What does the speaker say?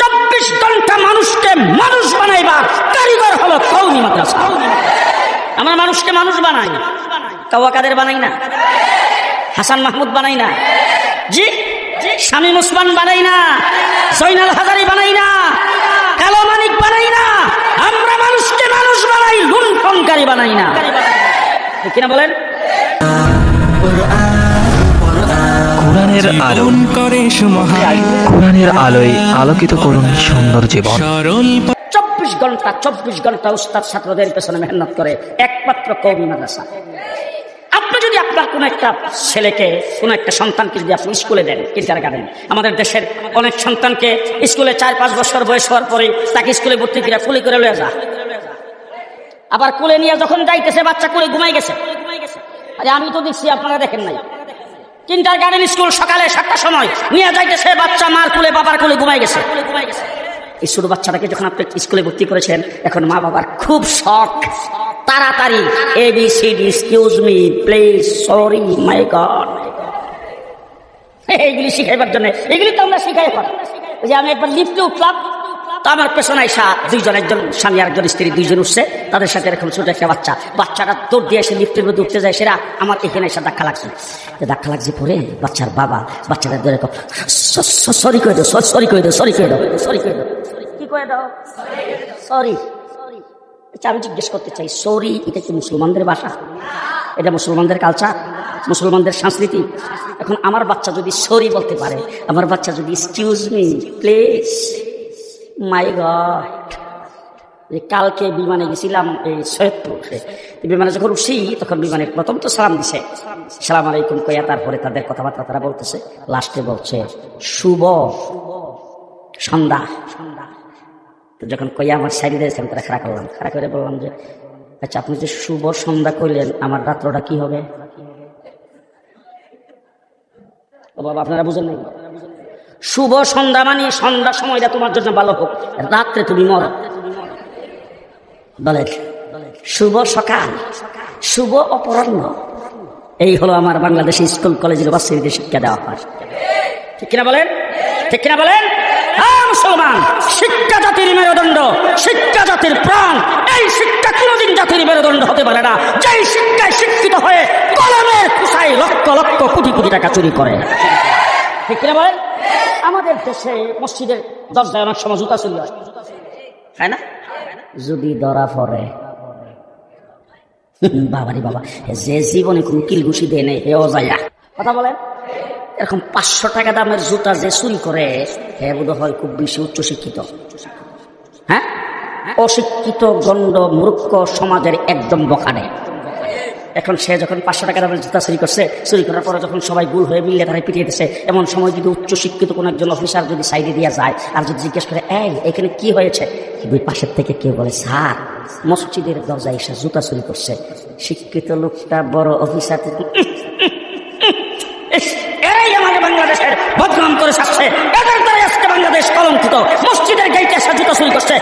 চব্বিশ ঘণ্টা মানুষকে মানুষ বানাইবার কারিগর হলো কৌমি মাদ্রাসা। আমরা মানুষকে মানুষ বানাই কাওয়া কাদের বানাই না? হাসান মাহমুদ বানাই না? জি? স্বামী মুসমান বানাই না? জৈনাল হাজারি বানাই না? কালো মানিক বানাই না? আমরা মানুষকে মানুষ বানাই, লুণ্ঠনকারী বানাই না। কিনা বলেন? কোরআনের আলো। করে কোরআনের আলোয় আলোকিত করুন সুন্দর জীবন। চব্বিশ ঘণ্টা চব্বিশ ঘণ্টা উস্তাদ ছাত্রদের পেছনে মেহনত করে একমাত্র কৌমি মাদ্রাসা। আপনি যদি আপনার কোন একটা ছেলেকে কোন একটা সন্তানকে যদি আপনি স্কুলে দেন গার্ডেন আমাদের দেশের অনেক সন্তানকে স্কুলে চার পাঁচ বছর বয়স হওয়ার পরে তাকে স্কুলে ভর্তি করে কুলি করে লয়ে যা। আবার কুলে নিয়ে যখন যাইতেছে বাচ্চা কুলে ঘুমাই গেছে। আরে আমি তো দেখছি আপনারা দেখেন নাই। কিন্টার গার্ডেন স্কুল সকালে সাতটার সময়। নিয়ে যাইতেছে, বাচ্চা মার কুলে, বাবার কুলে ঘুমাই গেছে। এই ছোট বাচ্চাটাকে যখন আপনি স্কুলে ভর্তি করেছেন, এখন মা বাবার খুব শখ। তাড়াতাড়ি A B C D excuse me please sorry my god এইগুলি শিখাইবার জন্য, এগুলি তো আমরা শিখাই যে আমি একবার লিফটে উঠলাম তো আমার পেছনে আইসা দুইজন, একজন স্বামী একজন স্ত্রী, দুইজন উঠছে। তাদের সাথে এরকম ছোট একটা বাচ্চা। বাচ্চাটা দৌড় দিয়ে এসে লিফটের মধ্যে উঠতে যায়, সেরা। আমার এখানে এসে ধাক্কা লাগছে। ধাক্কা লাগছে পরে বাচ্চার বাবা, বাচ্চাটা ধরে সরি করে দাও সরি করে দাও, সরি করে দাও, সরি করে দাও কি করে দাও? সরি আচ্ছা আমি জিজ্ঞেস করতে চাই, সরি, এটা কি মুসলমানদের ভাষা? এটা মুসলমানদের কালচার মুসলমানদের সংস্কৃতি? এখন আমার বাচ্চা যদি সরি বলতে পারে, আমার বাচ্চা যদি excuse me please my god কালকে বিমানে গেছিলাম এই সৈয়দপুরে। বিমানে যখন উঠছি, তখন বিমানে প্রথম তো সালাম দিছে। সালাম আলাইকুম কইয়া তারপরে তাদের কথাবার্তা তারা বলতেছে। লাস্টে বলছে, শুভ সন্ধ্যা। সন্ধ্যা তো যখন কইয়া আমার সাইডে দিয়েছে আমি তারা খাড়া করলাম। খাড়া করে বললাম যে আচ্ছা আপনি যে শুভ সন্ধ্যা করলেন আমার রাত্রটা কি হবে? ও বাবা, আপনারা বুঝেন নাই? শুভ সন্ধ্যা মানে সন্ধ্যা সময়টা তোমার জন্য ভালো হোক। রাত্রে তুমি মর। বলেন শুভ সকাল, শুভ অপরাহ্ন। এই হলো আমার বাংলাদেশে স্কুল কলেজের ইউনিভার্সিটিতে শিক্ষা দেওয়া হয়। ঠিক কিনা বলেন? ঠিক কিনা বলেন? মুসলমান, শিক্ষা জাতির মেরুদণ্ড, শিক্ষা জাতির প্রাণ, এই শিক্ষা কোনোদিন জাতির মেরুদণ্ড হতে পারে না। যেই শিক্ষায় শিক্ষিত হয়ে কলমের খুশাই লক্ষ লক্ষ কোটি কোটি টাকা চুরি করে। ঠিক কিনা বলেন? আমাদের দেশে মসজিদের দরজায় অনেক সময় জুতা চুরি হয় তাই না? যদি ধরা পড়ে। বাবারি বাবা যে জীবনে কোনো কিল ঘুষি দেয় নেই হেও যায়া। কথা বলেন? এরকম পাঁচশো টাকা দামের জুতা যে চুরি করে হে বোধ হয় খুব বেশি উচ্চশিক্ষিত। হ্যাঁ? অশিক্ষিত গণ্ড মূর্খ সমাজের একদম বখানে এখন সে যখন পাঁচশো টাকা দামের জুতা চুরি করছে, চুরি করার পরে যখন সবাই গুল হয়ে মিললে তারা পিটিয়ে দিচ্ছে এমন সময় যদি উচ্চশিক্ষিত কোনো একজন অফিসার যদি সাইডে দিয়ে যায় আর যদি জিজ্ঞেস করে, এই, এখানে কি হয়েছে? দুই পাশের থেকে কেউ বলে, স্যার, মসজিদের দরজায় এসে জুতা চুরি করছে। শিক্ষিত লোকটা বড় অফিসার এরাই আমাদের বাংলাদেশের বদনাম করে আজকে বাংলাদেশ কলঙ্কিত। মসজিদের গেটে এসে জুতো চুরি করছে।